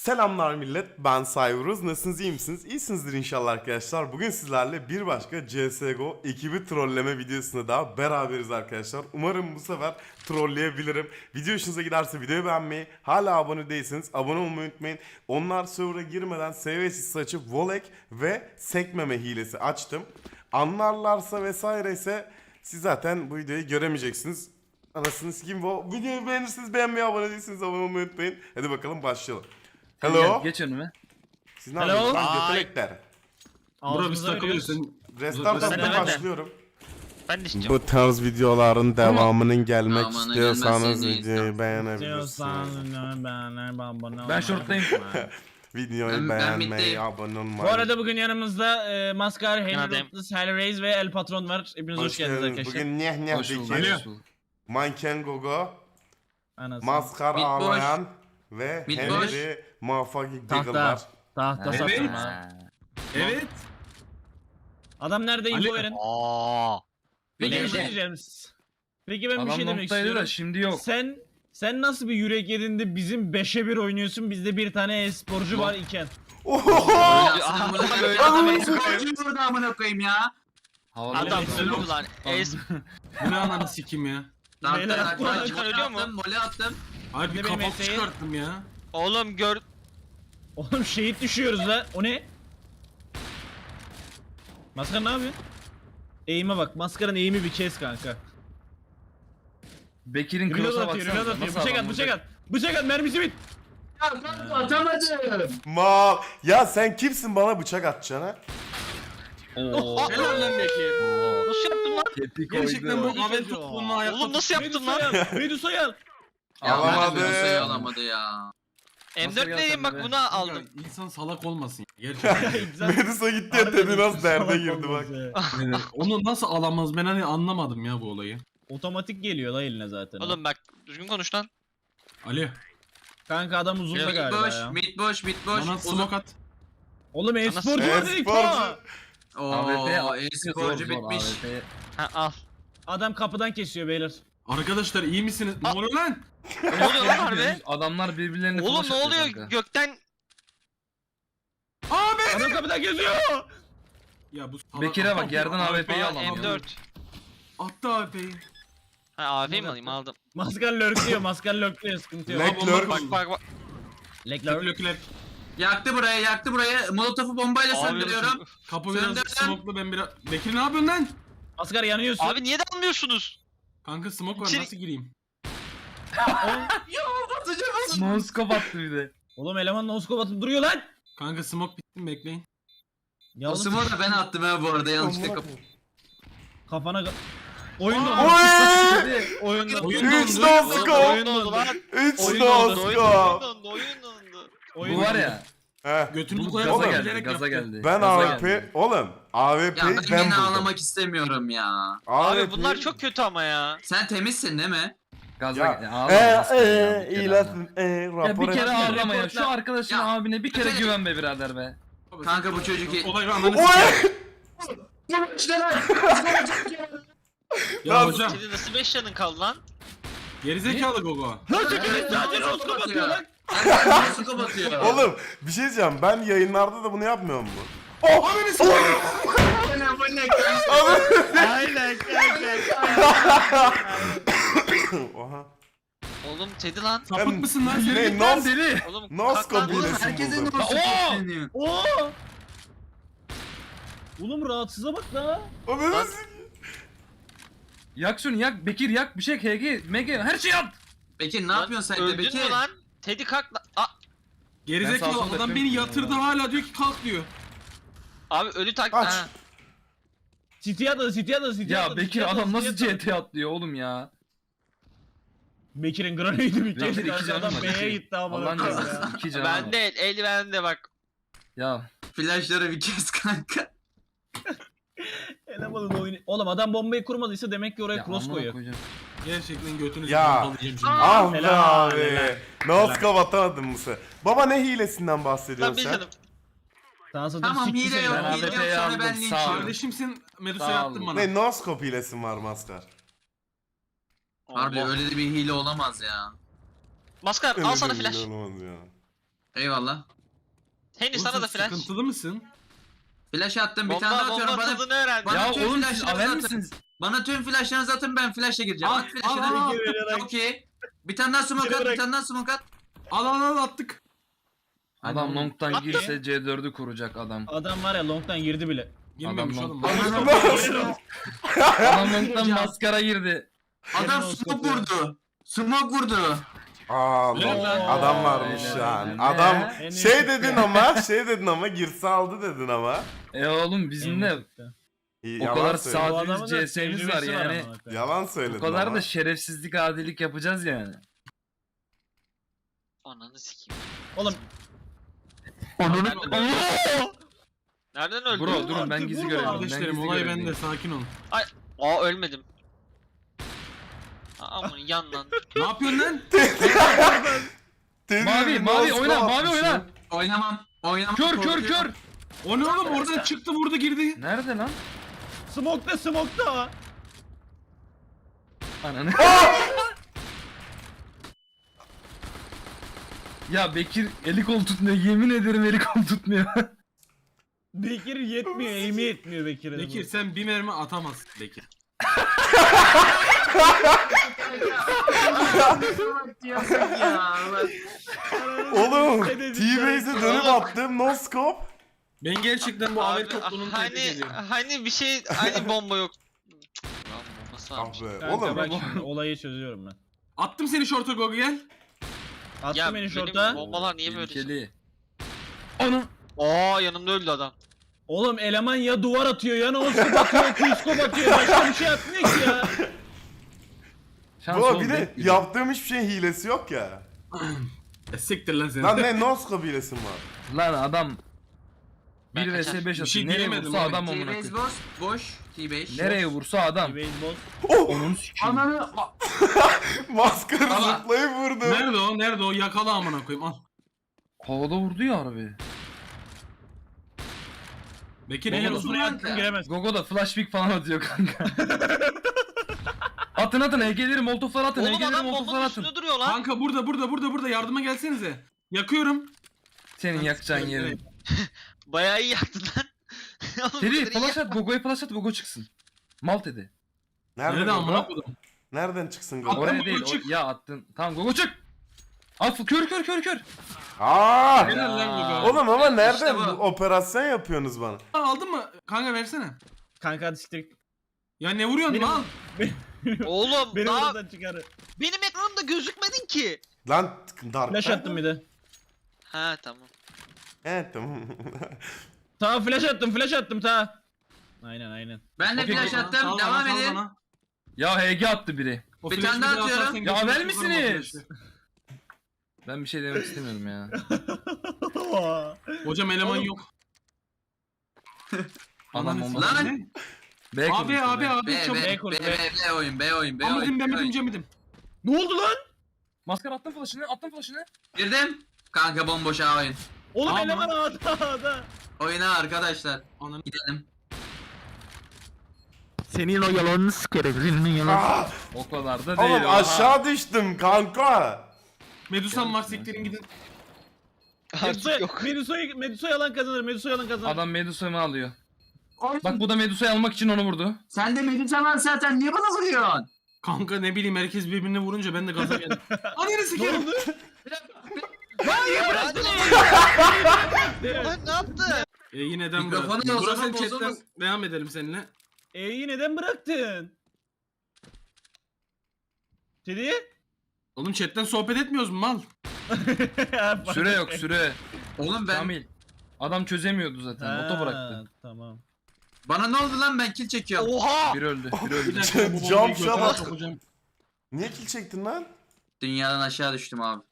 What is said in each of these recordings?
Selamlar millet, ben Cyberuz. Nasılsınız, iyi misiniz? İyisinizdir inşallah arkadaşlar. Bugün sizlerle bir başka CSGO ekibi trolleme videosunda daha beraberiz arkadaşlar. Umarım bu sefer trolleyebilirim. Video hoşunuza giderse videoyu beğenmeyi, hala abone değilseniz abone olmayı unutmayın. Onlar server'a girmeden seviyesiz açıp Volek ve sekmeme hilesi açtım. Anlarlarsa vesaire ise siz zaten bu videoyu göremeyeceksiniz. Anasını sikeyim bu videoyu beğenirseniz beğenmeyi abone değilseniz abone olmayı unutmayın. Hadi bakalım başlayalım. Hello. Geç önüme. Siz ne Hello. yapıyorsunuz lan Ay. götülekler? Bura biz Ağzımıza takılıyoruz. veriyoruz. Sen Restart Sen evet de. başlıyorum. Ben de. Bu tarz videoların devamının gelmek istiyorsanız videoyu beğenebilirsiniz. Ben short'tayım. Videoyu Ben- ben beğenmeyi, middeyim. abone olmayı. Bu arada bugün yanımızda e, Maskar, Henry Yanadayım. Ruthless, Hellraise ve El Patron var. Hepiniz hoş, hoş geldiniz arkadaşlar. Bugün Nyeh Hoş bulduk. Bulduk. Manken Gogo, Anasını. Maskar Mid boş. Ağlayan ve Mid Henry Motherfucking Diggle Tahta. var. Tahta Evet. ha. Ha. evet. Adam nerede info Ali- verin. Aa. Peki bir şey diyeceğim. Peki ben bir Adam şey demek noktaydı istiyorum. da şimdi yok. Sen sen nasıl bir yürek yedinde bizim 5'e 1 oynuyorsun bizde bir tane e-sporcu var iken. Oho! Aslında bunu böyle adamı sporcuyu burada amına koyayım ya. Havalı Adam bir- ölüm lan. Es Bu ne ananı sikim ya. Beyler, ölüyor mu? attım, mole attım. Abi bir mesleği? çıkarttım ya. oğlum gör. Oğlum şehit düşüyoruz la. O ne? Maskar ne yapıyor? Eğime bak. Maskarın eğimi bir kes kanka. Bekir'in Reload cross'a atıyor, baksana. Bıçak at, bıçak at. Bıçak at, mermisi bit. Ya ben atamadım. Mal. Ya sen kimsin bana bıçak atacaksın ha? Oo. Helal lan Bekir. Oo. Nasıl yaptın lan? Gerçekten bu Avel futbolunu ayakta Oğlum nasıl yaptın lan? Medusa'yı al. Ya Alamadı. ya. Nasıl M4'leyim gelsen bak be? bunu aldım. Ya, İnsan salak olmasın ya. Gerçekten. Medusa gitti ya Teddy nasıl derde girdi bak. Yani Onu nasıl alamaz ben hani anlamadım ya bu olayı. Otomatik geliyor la eline zaten. Oğlum bak düzgün konuş lan. Ali Kanka adam uzun da Mid galiba boş, ya. mid boş, mid boş. bana smoke at. Oğlum e-sporcu var dedik. E-sporcu. Ooo, e-sporcu bitmiş. Ha al. Adam kapıdan kesiyor beyler. Arkadaşlar iyi misiniz? Ne oluyor lan? Ne oluyor lan harbi? Adamlar birbirlerine Oğlum ne oluyor? kanka. Gökten Abi! Adam kapıdan kesiyor. Ya bu salak Bekir'e bak, yerden AWP'yi AWP 'yi alamıyor. M4. Attı AWP'yi. Ha AF'yi mi alayım aldım. Maskar lurkluyor, maskar lurkluyor sıkıntı yok. Lek bomba lurk. Bak bak bak. Lek lurk. Yaktı burayı, yaktı burayı. Molotofu bombayla Abi, söndürüyorum. Kapı biraz smoke'lu ben biraz... Bekir ne yapıyorsun lan? Maskar yanıyorsun. Abi niye dalmıyorsunuz? Kanka smoke var İçeri- nasıl gireyim? Noskop attı bir de. Oğlum eleman noskop atıp duruyor lan. Kanka smoke bitti mi bekleyin. Ya O oğlum, smoke'u da ben attım ha bu arada yanlışlıkla kapı. kafana... ka- Oyun dondu. Oy! Oyun Oyun Üç dondu. no Oğlum, scope. Oyun oldu lan. Üç Oyun no oldu. Oyun scope. oldu. Oyun oldu. Oyun Bu var dondu. ya. Heh. Götünü Bu koyar gaza Oğlum. geldi. Gaza geldi. Ben gaza AWP, geldi. oğlum AWP'yi Ya ben, ben beni buldum. ağlamak istemiyorum ya. Abi bunlar AWP'yi çok kötü ama ya. Sen temizsin değil mi? Gaza Ya, geldi. Ağlama, Eee nasıl ya, eee bir kere ağlama. Ya rapor bir kere et. ağlama ya. Şu arkadaşın Ya, abine bir kere güven be birader be. Kanka bu çocuk... Olay ve ananı Oy! Ya Lan- hocam Senin nasıl 5 canın kaldı lan? gerizekalı Gogo. Atıyor lan. Nasıl kapatıyor? Oğlum bir şey diyeceğim ben yayınlarda da bunu yapmıyorum mu? Sikeyim. Bu ne bu ne kanka? Aynen kanka. Oha. Oğlum Teddy lan. Sapık Ben- mısın lan Ne, sen? nos- deli. Oğlum No kalk lan. Oğlum herkesin buldum. nasıl Oo! deniyor? Oo. Oğlum rahatsıza bak la. O ne nasıl? Yak şunu yak. Bekir yak. Bir şey HG. MG. Her şeyi yap. Bekir ne yapıyorsun sen de Öldün Bekir? mü lan? Teddy kalk lan. Aa, Ben sağ Gerizekalı sol adam yapıyorum. beni yatırdı hala diyor ki kalk diyor. abi ölü tak. Aç. Ha. City'ye atladı, City'ye atladı, City'ye Ya atladı, Bekir City'ye atladı, adam nasıl. CT atlıyor oğlum ya. Bekir'in granaydı bir Bekir kez iki canım Adam var, B'ye gitti ama. Allah'ın cezası. İki canı Ben de el bende bak. Ya. Flashları bir kez kanka. Elemanın oyunu. Oğlum adam bombayı kurmadıysa demek ki oraya ya cross amına koyuyor. koyacağım. Gerçekten götünüzü Ya. bombalayacağım şimdi. Ah be Helal, abi. helal. No scope atamadın mı sen? Baba ne hilesinden bahsediyorsun bir sen? canım. Sana satayım Tamam sikti hile seni. yok Ben hile yok AWP'yi sonra aldım, ben sağ linç ol. yiyorum. Kardeşimsin Medusa Sağ yaptın olun. bana. Ne no scope hilesin var maskar. Harbi Allah. öyle de bir hile olamaz ya. Maskar al sana flash. ya. Eyvallah. Henry Oğlum sana sen da flash. Sıkıntılı mısın? Flash attım bir tane daha bomba atıyorum bana. tadını öğrendi. Bana Ya tüm oğlum siz flashları haber atın. misiniz? Bana tüm flashlarınızı atın ben flash'a gireceğim. Al, At al, al, flash'ını. al. Okey. Bir tane daha smoke at, bir tane daha smoke at. Al al al attık. Adam long'tan girse C4'ü kuracak adam. Adam var ya long'dan girdi bile. Girmemiş Adam oğlum. Adam long'tan maskara girdi. Adam smoke vurdu. Smoke vurdu. Aa, lan, adam varmış Helal yani. lan. Adam Ne? şey dedin ama şey dedin ama girse aldı dedin ama. E oğlum bizim de İyi, o yalan kadar söyledin. Bu sağ adamın da CS'miz var tecrübesi yani. amına koyayım. Yalan söyledin O kadar ama. da şerefsizlik adilik yapacağız yani. Ananı sikeyim. Oğlum Nereden, Nereden öldü? Bro durun ben artık gizli vurma. görevliyim. Ben Kardeşlerim gizli olay görevliyim. bende sakin olun. Aa ölmedim. Aa, Aman yan lan. Ne yapıyorsun lan? Mavi, mavi oyna, mavi oyna. Oynamam. Oynamam. Kör kör kör. O ne oğlum oradan çıktı vurdu girdi. Nerede lan? smoke'ta smoke'ta. Ananı. ya Bekir eli kol tutmuyor. Yemin ederim eli kol tutmuyor. Bekir yetmiyor, eğimi yetmiyor Bekir'in. Bekir sen bir mermi atamazsın Bekir. Oğlum T-Base'e dönüp attım noskop. Ben gerçekten bu Abi, haber topluluğunu hani, ediyorum. hani bir şey hani bomba yok. Lan bombası Ah varmış. be. Kanka Oğlum şimdi olayı çözüyorum ben. Attım seni şorta Gogo gel. Attım Ya beni benim şorta. bombalar niye böyle? şey? Tehlikeli. Aa yanımda öldü adam. Oğlum eleman ya duvar atıyor ya noskop atıyor, kuyuskop atıyor. Başka bir şey atmıyor ki ya. Şans oldu. bir de yaptığım hiçbir şeyin hilesi yok ya. E, siktir lan seni. Lan ne noskop hilesi var? Lan adam Ben 1 vs kaçar. 5 Bir atıyor. şey Nereye diyemedim vursa oğlum. adam amına T-base koyayım. boss. Boş. T-base. Nereye vursa adam. Beyzbol. Onun sikeyim. Ananı. Maskara Ama- zıplayıp vurdu. Nerede o? Nerede o? Yakala amına koyayım al. Havada vurdu ya harbi. Bekir Oğlum, oturuyor. kanka. giremez. Gogo da flash pick falan atıyor kanka. atın atın EG'leri molotoflar atın. Oğlum EG'leri adam molotoflar bombanın atın. üstünde duruyor lan. Kanka burada burada burada burada yardıma gelsenize. Yakıyorum. Senin yakacağın yerin. Bayağı iyi yaktın lan. Oğlum bu Teddy kadar iyi flash at Gogo'ya flash at Gogo çıksın. Mal Teddy. Nerede Nerede amına koydum? Nereden çıksın Gogo? Oraya Gogo değil. çık. O, ya attın. Tamam Gogo çık. At kör kör kör kör. Aa! Helal lan Gogo. Oğlum ama nereden bu operasyon yapıyorsunuz bana? Aldın mı? Kanka versene. Kanka hadi siktir. Ya ne vuruyorsun Benim- lan? Oğlum Beni daha buradan çıkar. benim ekranımda gözükmedin ki. Lan dark. Flash attım bir de. Ha tamam. Evet tamam. Ta flash attım, flash attım ta. Aynen aynen. Ben de Okey, flash Gogo. attım. Sal bana, Devam sal edin. bana. Ya HG attı biri. O Bir flash'ı tane daha atıyorum. Ya ver o misiniz? flash'ı. Ben bir şey demek istemiyorum ya. Hocam eleman Oğlum. yok. Adam Ananı olmaz. Lan. B Abi abi be. abi B, çabuk. B, B B, kur, B, B. B oyun, B oyun, B oyun. Amedim B bemedim oyun. cemedim. ne oldu lan? Maskara attın flash'ını attın flash'ını. Girdim. Kanka bomboş A oyun. Oğlum Ama- eleman ağda ağda. Oyuna arkadaşlar. Ananı Gidelim. Senin o yalanını sikerim. Senin yalanını Aa! O kadar da değil. Oğlum aşağı düştüm kanka. Medusa'm var siktirin gidin. Medusa, Medusa'yı Medusa yalan kazanır. Medusa yalan kazanır. Adam Medusa'yı alıyor. Oğlum, Bak bu da Medusa'yı almak için onu vurdu. Sen de Medusa var zaten. Niye bana vuruyorsun? Kanka ne bileyim herkes birbirine vurunca ben de gaza geldim. Ananı ne sikerim. oldu? Lan ne yaptı? E yine de Mikrofonu bıraktım. o zaman Burası chatten bozulmaz. devam edelim seninle. E'yi neden bıraktın? Teddy? Oğlum chatten sohbet etmiyoruz mu mal? Süre yok süre. Oğlum ben... Kamil. Adam çözemiyordu zaten. Oto bıraktı. Tamam. Bana ne oldu lan ben kill çekiyorum. Oha! Bir öldü. Bir öldü. bu bombayı götüne shot. sokacağım. Niye kill çektin lan? Dünyadan aşağı düştüm abi.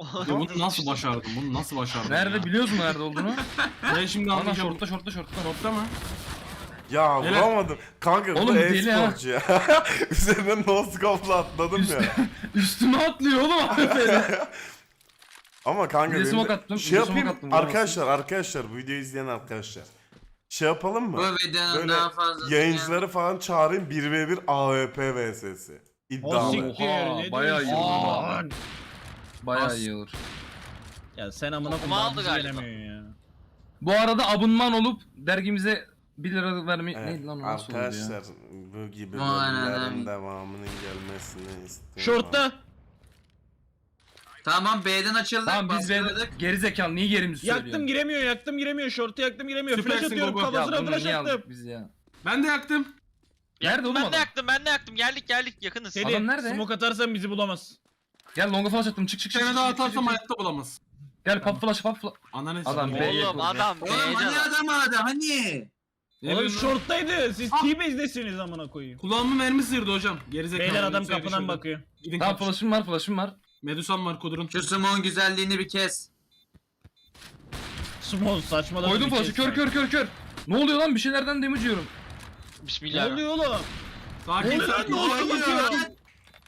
Ya bunu nasıl başardın? Bunu nasıl başardın? Nerede ya? biliyoruz mu nerede olduğunu? Ben şimdi Ana anlayacağım. şortta şortta şortta. Şortta mı? Ya Helal. vuramadım. Kanka bu Oğlum deli ha. e-sporcu ya. Üzerinden noskopla atladım ya. Üstüme atlıyor oğlum. Ama kanka Bir de benim smoke de- attım, şey de smoke yapayım attım, vuramazsın. arkadaşlar arkadaşlar bu videoyu izleyen arkadaşlar. Şey yapalım Bu mı? videonun Böyle daha fazla... Yayıncıları falan çağırayım 1v1 AWP vs'si. O İddialı. siktir. Oha, Ne bayağı iyi diyorsun? oldu. Aa, Bayağı As- iyi olur. Ya sen amına Okuma koyayım aldı bizi galiba. yenemiyorsun ya. Bu arada abonman olup dergimize 1 lira verme Evet, neydi lan o nasıl oldu ya? arkadaşlar bu gibi Aynen, bölümlerin aynen. devamının gelmesini istiyorum. Şortta. Tamam B'den açıldık. Tamam biz bastırdık. be geri zekalı niye yerimizi söylüyorsun? Yaktım giremiyor, yaktım giremiyor. Şortu yaktım giremiyor. Süpersin flash atıyorum Gogo. Ya kafasına bunu flash niye attım. aldık biz ya? Ben de yaktım. Nerede oğlum Ben de adam? yaktım ben de yaktım. Geldik geldik yakınız. Teddy, Adam nerede? smoke atarsan bizi bulamaz. Gel longa flash attım çık çık çık. çık, daha çık, çık, atarsam çık. hayatta bulamaz. Gel pop flash pop flash. Ananı Adam sikeyim. be- Oğlum B'ye adam Oğlum hani B'ye adam hani? Ne Oğlum bileyim lan. Siz Ah. T-base'desiniz amına koyayım. Kulağımı mermi sıyırdı hocam. Gerizekalı. Beyler adam Yoksa kapıdan bakıyor. Gidin Tamam flash'ım var flash'ım var. Medusam var kudurun. Şu Simon güzelliğini bir kes. Small saçmalama. Koydum kez kör kör kör kör. Ne oluyor lan bir şeylerden damage yiyorum. Ne Bismillah. oluyor oğlum? Sakin Ne sakin. oluyor lan? Ne oluyor?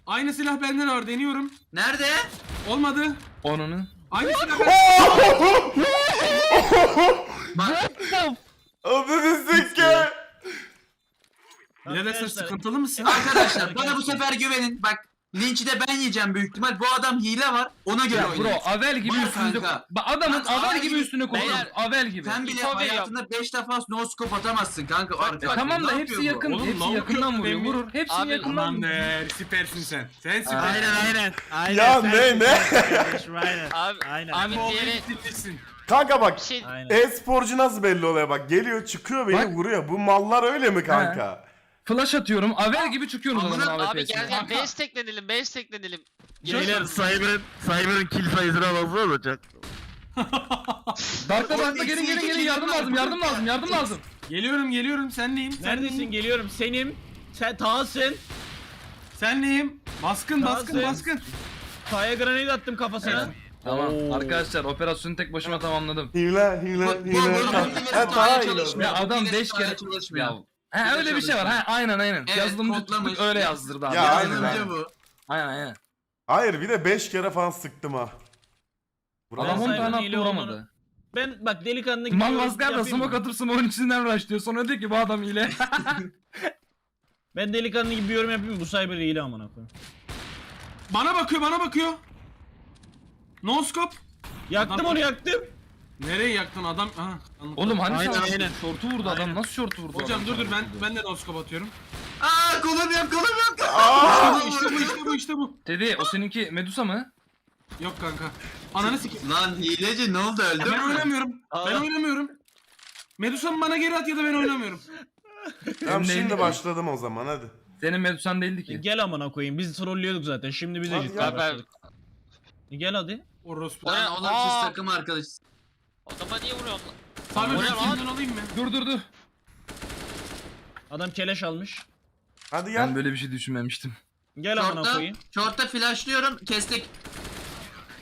Aynı silah bende var deniyorum. Nerede? Olmadı. Onunu. Aynı silah bende. Bak Ananı sikke. Birader sen Arkadaşlar, sıkıntılı mısın? arkadaşlar bana bu sefer güvenin. Bak linçi de ben yiyeceğim büyük ihtimal. Bu adam hile var. Ona göre Ya bro Avel gibi Bak üstünde. kanka. Bak adamın Avel Avel gibi gibi- üstüne koyuyor. Beyler, Avel gibi. Sen bile veriyorum. hayatında 5 defa no scope atamazsın kanka. Arka E tamam da hepsi yakın. Oğlum, hepsi lavuk yakından yok vuruyor. benim. Vurur. Hepsi Abi, yakından Aman vuruyor. be süpersin sen. Sen süpersin. Aynen, aynen. Aynen. Ya ne ne? Kardeşim aynen. Abi Aynen. abi Abi diğeri diğeri... Kanka bak bir şey Aynen. e-sporcu nasıl belli oluyor bak geliyor çıkıyor beni Bak. vuruyor. Bu mallar öyle mi kanka? Flash atıyorum. Avel gibi çıkıyorsunuz Amına- adamın abi AWP'sine. gel gel base teklenelim base teklenelim. Beyler Cyber'ın Cyber'ın kill sayısına fazla olacak. Dark'ta Dark'ta gelin gelin gelin yardım lazım yardım lazım yardım lazım. Geliyorum geliyorum senleyim. Neredesin? senleyim. Geliyorum. Senim. Sen Tahsin. Senleyim. Baskın baskın Tahsin. baskın. Kaya granit attım kafasına. Tamam Oo. arkadaşlar operasyonu tek başıma tamamladım. Hile hile Bu- bu- hile. bu- Ha, daha iyi. çalışmıyor. Ya adam Bu 5 kere çalışmıyor. Ha öyle bir şey var. Ha aynen aynen. Evet, Yazılımcı kodlamış. öyle yazdırdı abi. Ya, Ya, aynen, aynen. bu. aynen aynen. Hayır bir de 5 kere falan sıktım ha. Bravo. Adam 10 Cyber'ın tane hile attı olduğunu- vuramadı. Ben bak delikanlı Mal gidiyorum, maskar da yapayım smoke mı? atıp smoke'un içinden rushlıyor. Sonra diyor ki bu adam hile. Ben delikanlı gibi bir yorum yapayım mı? Bu Cyber hile amına koyayım. Bana bakıyor bana bakıyor. No scope. Yaktım Adam- onu yaktım. Nereye yaktın adam? Aha, anladım. Oğlum hani Aynen, sen aynen. şortu vurdu adam. Nasıl şortu vurdu Hocam adam dur dur sana? ben ben de no scope atıyorum. Aa kolum yok kolum yok. İşte bu işte bu işte bu. Dedi o seninki Medusa mı? Yok kanka. Ananı sikeyim. Lan hileci ne oldu öldün Ben mü? oynamıyorum. Ben Aa. oynamıyorum. Medusa'mı bana geri at ya da ben oynamıyorum. Tamam şimdi neydi? başladım o zaman hadi. Senin Medusan değildi ki. Gel amına koyayım. Biz trollüyorduk zaten. Şimdi biz de Hadi ciddi gel. başladık. Gel hadi. Orospu. Lan oğlum siz Aa. takım arkadaş. Adama niye vuruyorsun lan? Abi ben lan? senden alayım mı? Dur dur dur. Adam keleş almış. Hadi Ben gel. böyle bir şey düşünmemiştim. Gel amına Short'ta, koyayım. short'ta flashlıyorum kestik.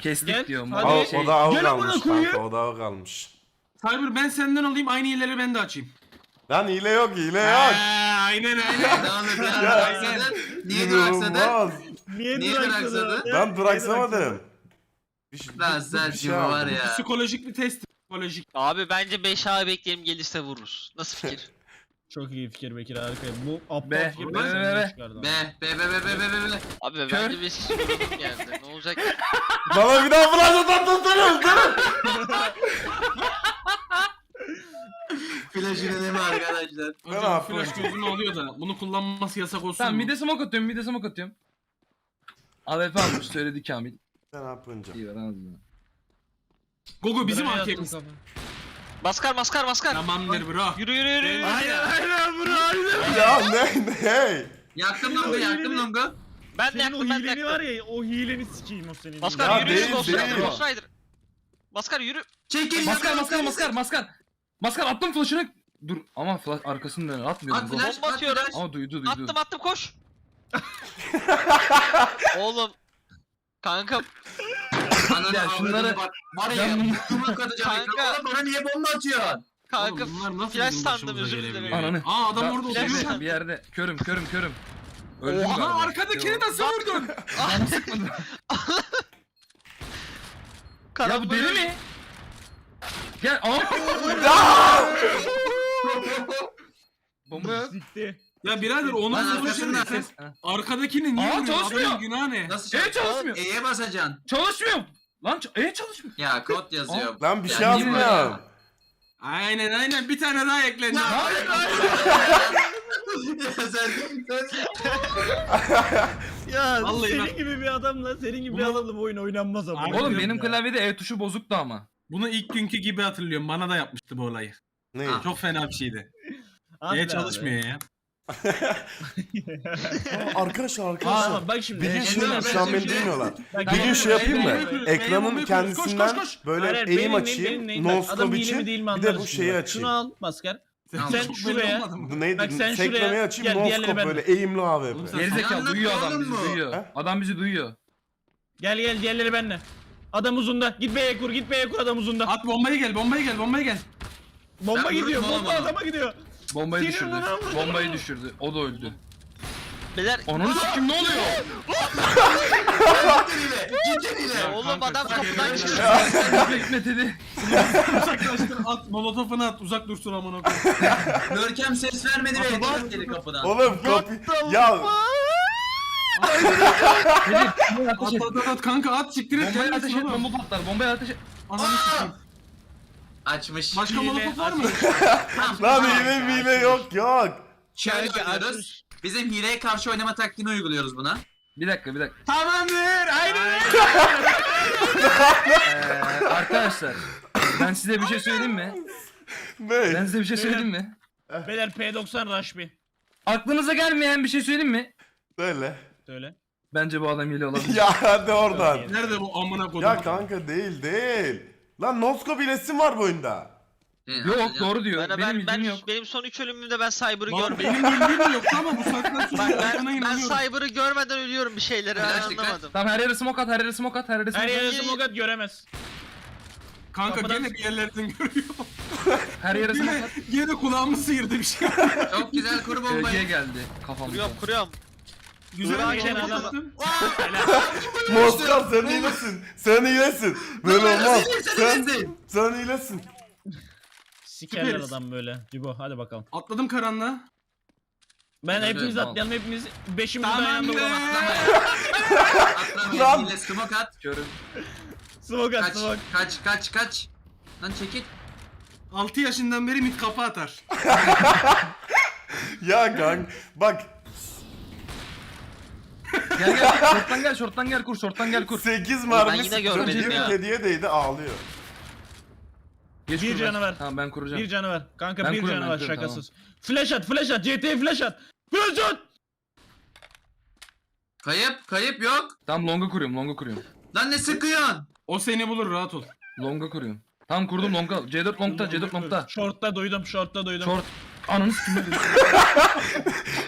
Kestik Gel, diyorum. hadi. Şey- o da av Gel amına kalmış koyayım. kanka o da av kalmış. Cyber ben senden alayım aynı yerleri ben de açayım. Lan hile yok hile Eee, yok. aynen aynen. Devam et Ya, duraksadın. Niye duraksadın? İnanılmaz. Niye, Niye duraksadın? duraksadın? Ben duraksamadım. Bir, şey- Lan bir- şimdi var aldım. ya. Psikolojik bir test. Psikolojik. Abi bence 5 A bekleyelim gelirse vururuz. Nasıl fikir? Çok iyi fikir Bekir harika. Bu aptal Be, fikir be, ben be, be. çıkardım. Be be be be be be be be. Abi Kör. bence 5 kişi yani. Ne olacak? Bana bir daha flash atarsın seni öldürürüm. Flash'ı ne mi arkadaşlar? Hocam yapıyorum? flash gözümü alıyor da bunu kullanması yasak olsun Tamam mu? mide smoke atıyorum mide smoke atıyorum. AWP almış söyledi Kamil. Sen ne yapınca? İyi ver ağzına. Gogo bizim Granit AK'miz. attım Maskar maskar maskar. Tamamdır bro. Yürü yürü yürü. yürü. kafama. Aynen bro aynen. Ya ne ne? Yaktım longu yaktım longu. Ben de Senin o yaktım ben de hileni var yaktım. ya o hileni sikeyim o senin. Maskar Ya yürü değil, yürü Ghost değil. Rider Ghost Rider. Maskar yürü. Çekil. Maskar yaktım maskar maskar maskar. Maskar attım flash'ını. Dur ama flash arkasını dön atmıyorum. At bu. flash Bomba at atıyorum. flash. Ama duydu duydu. Attım attım koş. Oğlum. Kanka Ananı şunları- bak. Var ya bunu- yumruk atacağım. Oğlum bana niye bomba atıyorsun? kanka Oğlum bunlar nasıl flash sandım özür dilerim. Ananı. Aa adam Da- orada oturuyor. Bir yerde körüm körüm körüm. Öldüm Oha galiba. arkadakini nasıl vurdun? Bana sıkmadı. ya bu deli mi? Gel. Aa! Bomba. Sikti. Ya birader onu ses. Arkadakini niye Aa, vuruyorsun? çalışmıyor. Günahı ne? Nasıl çalışmıyor. E'ye basacaksın. Çalışmıyor. Lan e çalışmıyor. Ya kod yazıyor. Lan bir Ya şey niye yazmıyorum. Aynen aynen bir tane daha eklendi. Ya hayır ya sen, sen Ya Vallahi senin bak- gibi bir adamla senin gibi bir Bunu- adamla bu oyun oynanmaz ama. Abi Oğlum benim ya. klavyede E tuşu bozuktu ama. Bunu ilk günkü gibi hatırlıyorum. Bana da yapmıştı bu olayı. Ne? Çok fena bir şeydi. Hadi Niye abi. çalışmıyor ya? Aa, arkadaşlar Aa, arkadaşlar. tamam bak şimdi. Bir gün Emre, şu an ben beni şimdi- duymuyorlar. Bak, Bir gün Emre, şey yapayım Emre, mı? Emre, Ekranın Emre, koş, kendisinden koş, koş. böyle Hayır, hayır, eğim benim, açayım. benim, No bak, adam scope hile mi için değil mi bir de anlarız bu şimdi şeyi açayım. Şunu al maskar. Sen şuraya-? Bu neydi? Bak sen Seklemeyi şuraya- açayım. gel, No diğerleri scope ben- böyle eğimli Oğlum AWP. sen- Gerizekalı duyuyor adam oğlum bizi bu. duyuyor. Adam bizi duyuyor. Gel gel diğerleri benle. Adam uzunda. Git B'ye kur, git B'ye kur adam uzunda. At bombayı gel, bombayı gel, bombayı gel. Bomba Ben gidiyor, bomba oğlum adama gidiyor. Bombayı Senin düşürdü. Bombayı düşürdü. O da öldü. Beyler Onun sikim ne oluyor? cidden hile. ya oğlum kanka, adam kapıdan çıktı. Hikmet dedi. Uzaklaştır, at, molotofunu at, uzak dursun amına koyayım. Görkem ses vermedi ve etkiledi dedi kapıdan. Oğlum kapı... Ya At, at, at, at, kanka at, siktir et, Bombayı ateş et. Bomba patlar. Bombayı ateş et. Ananı sikeyim. Açmış. Başka Hile, molotof var mı? Tamam, lan hile mile yok yok. Şöyle oynuyoruz. Bizim hileye karşı oynama taktiğini uyguluyoruz buna. Bir dakika bir dakika. Tamamdır, aynen. Ee, arkadaşlar. Ben size bir şey söyleyeyim mi? Ben Ne? size bir şey söyleyeyim mi? Beyler P90 rush bir. Aklınıza gelmeyen bir şey söyleyeyim mi? Böyle. Söyle. Bence bu adam hile olabilir. Ya hadi oradan. Nerede bu amına kodum? Ya kanka değil değil. Lan nosko bilesim var bu oyunda. Yok doğru diyor. Ben, Benim ben, ben, yok. benim son 3 ölümümde ben Cyber'ı Lan görmedim. benim bildiğim de yok ama bu saatten sonra Bak ben, ben inanıyorum. Cyber'ı görmeden ölüyorum bir şeyleri ben dikkat. anlamadım. Tamam her yere smoke at, her yere smoke at, her yere Her smoke at. yere smoke at göremez. Kanka Kapıdan- gene bir yerlerden görüyor. Her yere smoke Gene, at. gene kulağımı sıyırdı bir şey. Çok güzel kuru Gölgeye bombayı. geldi kafamda. Kuruyorum kuruyorum. Güzel bir şey adam- yaptın. Moskar sen iyilesin. Sen iyilesin. Böyle olmaz. Sen, Sen iyilesin. Sikerler Süperiz. adam böyle. Cibo hadi bakalım. Atladım karanlığa. Ben Evet, hepimiz tamam. atlayalım hepimiz beşimiz aynı anda be. vuralım. Lan. Hile smoke at. Körüm. Smoke at Kaç smoke. kaç kaç kaç. Lan çekil. 6 yaşından beri mit kafa atar. Ya gang bak Gel gel. Short'tan gel, short'tan gel kur, short'tan gel kur. 8 Ben mermi yine sıktım. görmedim Bir ya. hediye değdi ağlıyor. Geç Bir kur canı ver. Tamam ben kuracağım. Bir canı var. Kanka Ben bir kuruyorum, canı ben var kuruyorum, şakasız. Flash at flash at. CT'ye flash at. Flash at. Kayıp kayıp yok. Tamam longa kuruyorum, longa kuruyorum. Lan ne sıkıyorsun? O seni bulur rahat ol. Longa kuruyorum. Tamam kurdum longa. C4 longta, C4 longta. Short'ta duydum short'ta duydum. Short. Ananı öldü.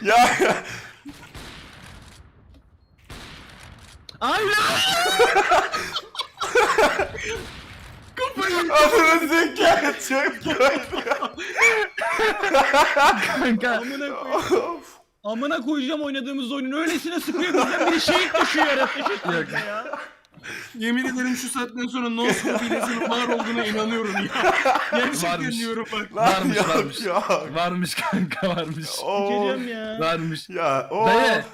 Ya Aynen. adını zeka çok. Kanka. Amına koyayım. Amına koyacağım oynadığımız oyunun öylesine sıkıyor bizden biri şehit düşüyor herhalde. Ya. Yemin ederim şu saatten sonra no scope hilesinin var olduğuna inanıyorum ya. Gerçekten Varmış. diyorum bak. Lan Varmış, yok varmış. yok. Varmış kanka varmış. Oo. Ya. Varmış. Ya o. Dayı.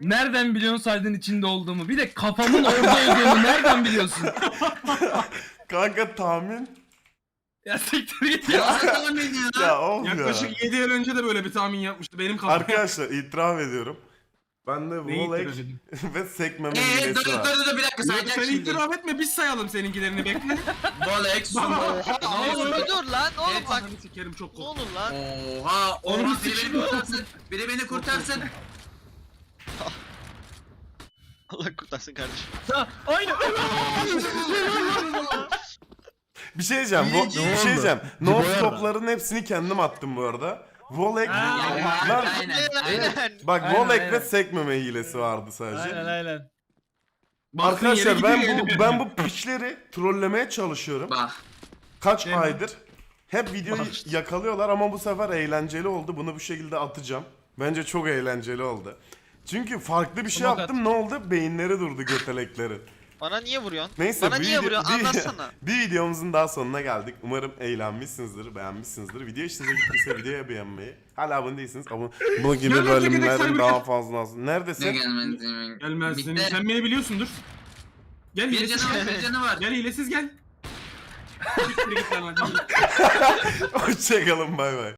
Nereden biliyorsun saydın içinde olduğumu? Bir de kafamın orada olduğunu nereden biliyorsun? Kanka tahmin. Ya siktir git ya. Ya tahmin ya. Ya of ya. Yaklaşık 7 yıl önce de böyle bir tahmin yapmıştı benim kafam. Arkadaşlar itiraf ediyorum. Bende Neyi Volek itiraf edeyim? ve sekmeme Eee dur hilesi dur var. dur dur bir dakika Yok, sayacak sen şimdi. itiraf etme biz sayalım seninkilerini bekle. Bolex sumo. Oğlum bir dur lan oğlum bak. ananı sikerim çok Ne korktum. olur lan. Oha Onu oha biri sikeyim beni oğlum. kurtarsın. Biri beni kurtarsın. Allah kurtarsın kardeşim. Aynen. Bir şey diyeceğim. İyice. bir şey diyeceğim. No Cibo'ya scope'ların hepsini kendim attım bu arada. Volek Lan aynen. Aynen. bak Aynen, Volek aynen. ve sekmeme hilesi vardı sadece. Aynen Arkadaşlar ben bu ben bu piçleri trollemeye çalışıyorum. Bak. Kaç Değil mi? aydır. Hep videoyu yakalıyorlar ama bu sefer eğlenceli oldu. Bunu bu şekilde atacağım. Bence çok eğlenceli oldu. Çünkü farklı bir şey Smoke yaptım. Ne oldu? Beyinleri durdu götelekleri. Bana niye vuruyorsun? Neyse Bana niye video- vuruyorsun? bir- Anlatsana. bir videomuzun daha sonuna geldik. Umarım eğlenmişsinizdir, beğenmişsinizdir. Video işinize gittiyse videoya beğenmeyi. Hala abone değilsiniz. Abone... Bu gibi Gel bölümlerin daha gel. fazla olsun. Ne Neredesin? gelmez. Gelmez. Bitti. Sen, beni biliyorsundur. Gel Bir hilesiz canı var gel. bir canı var. Gel hilesiz gel. Siktir git lan hadi. Hoşçakalın bay bay.